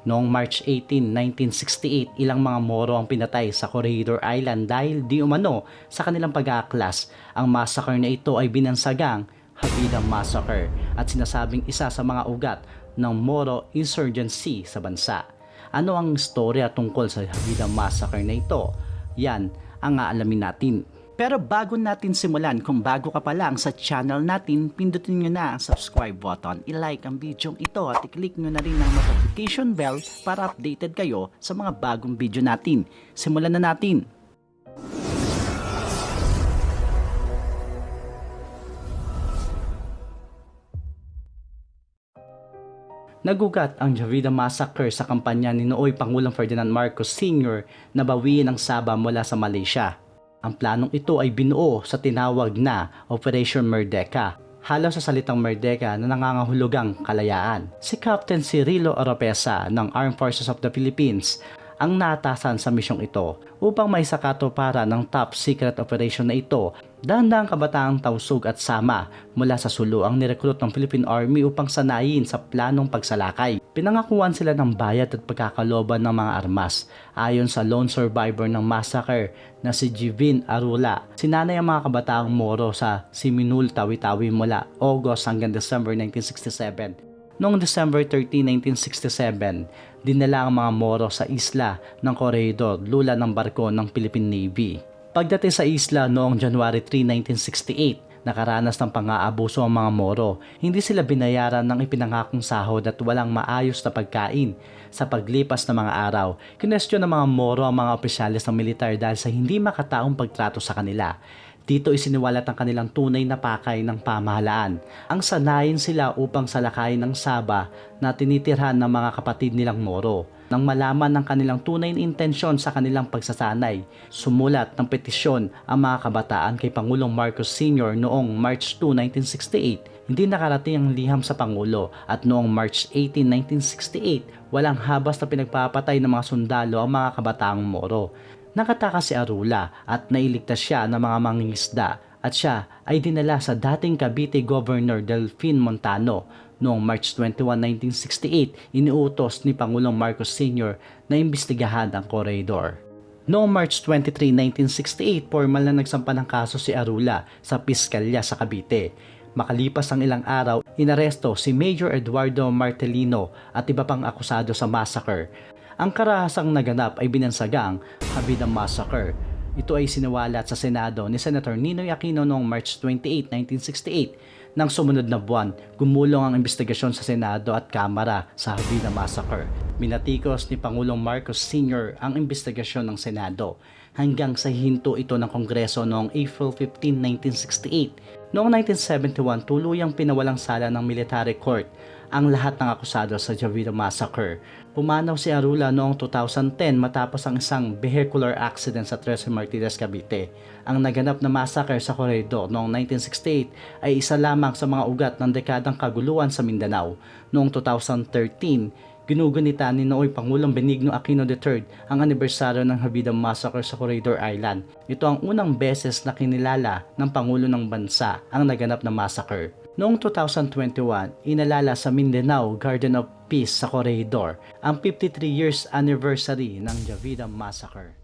Noong March 18, 1968, ilang mga Moro ang pinatay sa Corregidor Island dahil di umano sa kanilang pag-aaklas. Ang massacre na ito ay binansagang Habida Massacre at sinasabing isa sa mga ugat ng Moro insurgency sa bansa. Ano ang istorya tungkol sa Habida Massacre na ito? Yan ang aalamin natin. Pero bago natin simulan, kung bago ka pa lang sa channel natin, pindutin nyo na ang subscribe button, i-like ang video ito at i-click nyo na rin ang notification bell para updated kayo sa mga bagong video natin. Simulan na natin! Nagugat ang Javida Massacre sa kampanya ni Nooy Pangulong Ferdinand Marcos Sr. na bawiin ang Sabah mula sa Malaysia. Ang planong ito ay binuo sa tinawag na Operation Merdeka, halos sa salitang Merdeka na nangangahulugang kalayaan. Si Captain Cirilo Oropesa ng Armed Forces of the Philippines ang natasan sa misyong ito upang may sakatuparan ng top secret operation na ito Dahan-dahang kabataang tausog at sama mula sa Sulu ang nirekrut ng Philippine Army upang sanayin sa planong pagsalakay. Pinangakuan sila ng bayad at pagkakaloban ng mga armas. Ayon sa lone survivor ng massacre na si Jivin Arula, sinanay ang mga kabataang Moro sa Siminul Tawi-Tawi mula August hanggang December 1967. Noong December 13, 1967, dinala ang mga Moro sa isla ng Corregidor lula ng barko ng Philippine Navy. Pagdating sa isla noong January 3, 1968, nakaranas ng pang-aabuso ang mga Moro. Hindi sila binayaran ng ipinangakong sahod at walang maayos na pagkain. Sa paglipas ng mga araw, kinestyon ng mga Moro ang mga opisyalis ng militar dahil sa hindi makataong pagtrato sa kanila. Dito isiniwalat ang kanilang tunay na pakay ng pamahalaan. Ang sanayin sila upang salakayin ng Saba na tinitirhan ng mga kapatid nilang Moro. Nang malaman ng kanilang tunay na intensyon sa kanilang pagsasanay, sumulat ng petisyon ang mga kabataan kay Pangulong Marcos Sr. noong March 2, 1968. Hindi nakarating ang liham sa Pangulo at noong March 18, 1968, walang habas na pinagpapatay ng mga sundalo ang mga kabataang Moro. Nakataka si Arula at nailigtas siya ng mga mangingisda at siya ay dinala sa dating Cavite Governor Delfin Montano Noong March 21, 1968, iniutos ni Pangulong Marcos Sr. na imbestigahan ang corridor. Noong March 23, 1968, formal na nagsampa ng kaso si Arula sa piskalya sa Cavite. Makalipas ang ilang araw, inaresto si Major Eduardo Martelino at iba pang akusado sa massacre. Ang karahasang naganap ay binansagang Habida Massacre. Ito ay sinawalat sa Senado ni Senator Ninoy Aquino noong March 28, 1968 Nang sumunod na buwan, gumulong ang investigasyon sa Senado at Kamara sa Habina Massacre. Minatikos ni Pangulong Marcos Sr. ang investigasyon ng Senado hanggang sa hinto ito ng Kongreso noong April 15, 1968. Noong 1971, tuluyang pinawalang sala ng military court ang lahat ng akusado sa Javida Massacre. Pumanaw si Arula noong 2010 matapos ang isang vehicular accident sa Tres Martires, Cavite. Ang naganap na massacre sa Corredor noong 1968 ay isa lamang sa mga ugat ng dekadang kaguluhan sa Mindanao. Noong 2013, ginugunita ni Nooy Pangulong Benigno Aquino III ang anibersaryo ng Habida Massacre sa Corridor Island. Ito ang unang beses na kinilala ng Pangulo ng Bansa ang naganap na massacre. Noong 2021, inalala sa Mindanao Garden of Peace sa Corregidor ang 53 years anniversary ng Javida Massacre.